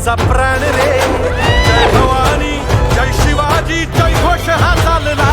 आमचा प्राण रे. जय भवानी जय शिवाजी जय घोष हा चालला.